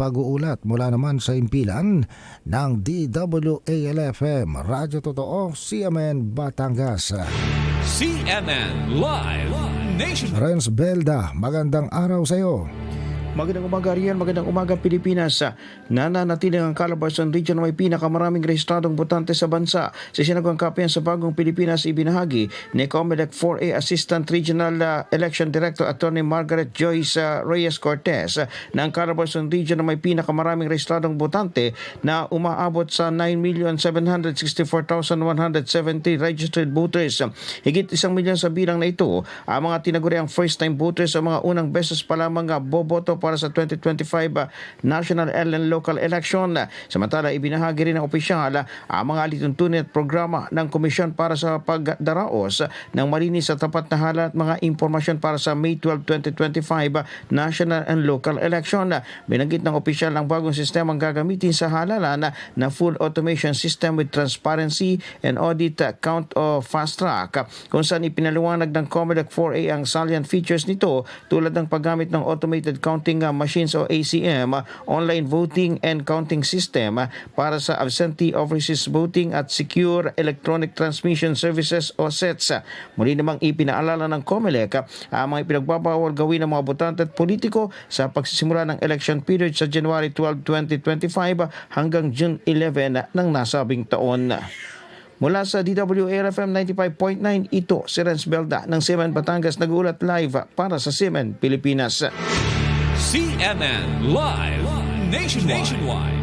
pag-uulat mula naman sa impilan ng DWALFM Radyo Totoo CMN Batangas. CNN Live Nation. Renz Belda, magandang araw sa iyo. Magandang umaga riyan, magandang umaga Pilipinas. Nananatiling ang Calabarzon Region may pinakamaraming rehistradong botante sa bansa. Sa sinagang kapiyan sa bagong Pilipinas ibinahagi ni Comelec 4A Assistant Regional uh, Election Director Attorney Margaret Joyce uh, Reyes Cortez na ang Calabarzon Region may pinakamaraming rehistradong botante na umaabot sa 9,764,170 registered voters. Higit isang milyon sa bilang na ito ang mga tinaguriang first-time voters sa mga unang beses pa lamang boboto para sa 2025 uh, national and local election. Samantala, ibinahagi rin ng opisyal uh, ang mga alituntunin at programa ng komisyon para sa pagdaraos ng malinis at tapat na hala at mga impormasyon para sa May 12, 2025 uh, national and local election. Binanggit ng opisyal ang bagong sistema ang gagamitin sa halalan na full automation system with transparency and audit count of fast track kung saan ipinaliwanag ng Comelec 4A ang salient features nito tulad ng paggamit ng automated counting uh, machines o ACM, uh, online voting and counting system uh, para sa absentee overseas voting at secure electronic transmission services o SETS. Muli namang ipinaalala ng COMELEC ang mga pinagbabawal gawin ng mga botante at politiko sa pagsisimula ng election period sa January 12, 2025 uh, hanggang June 11 uh, ng nasabing taon. Mula sa DWARFM 95.9, ito si Renz Belda ng Semen Batangas nag-uulat live para sa Semen, Pilipinas. CNN Live Nation. Nationwide.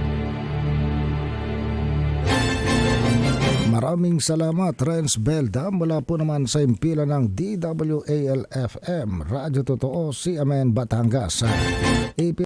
Maraming salamat Renz Belda mula po naman sa impilan ng DWALFM Radyo Totoo CMN Batangas. Ipi-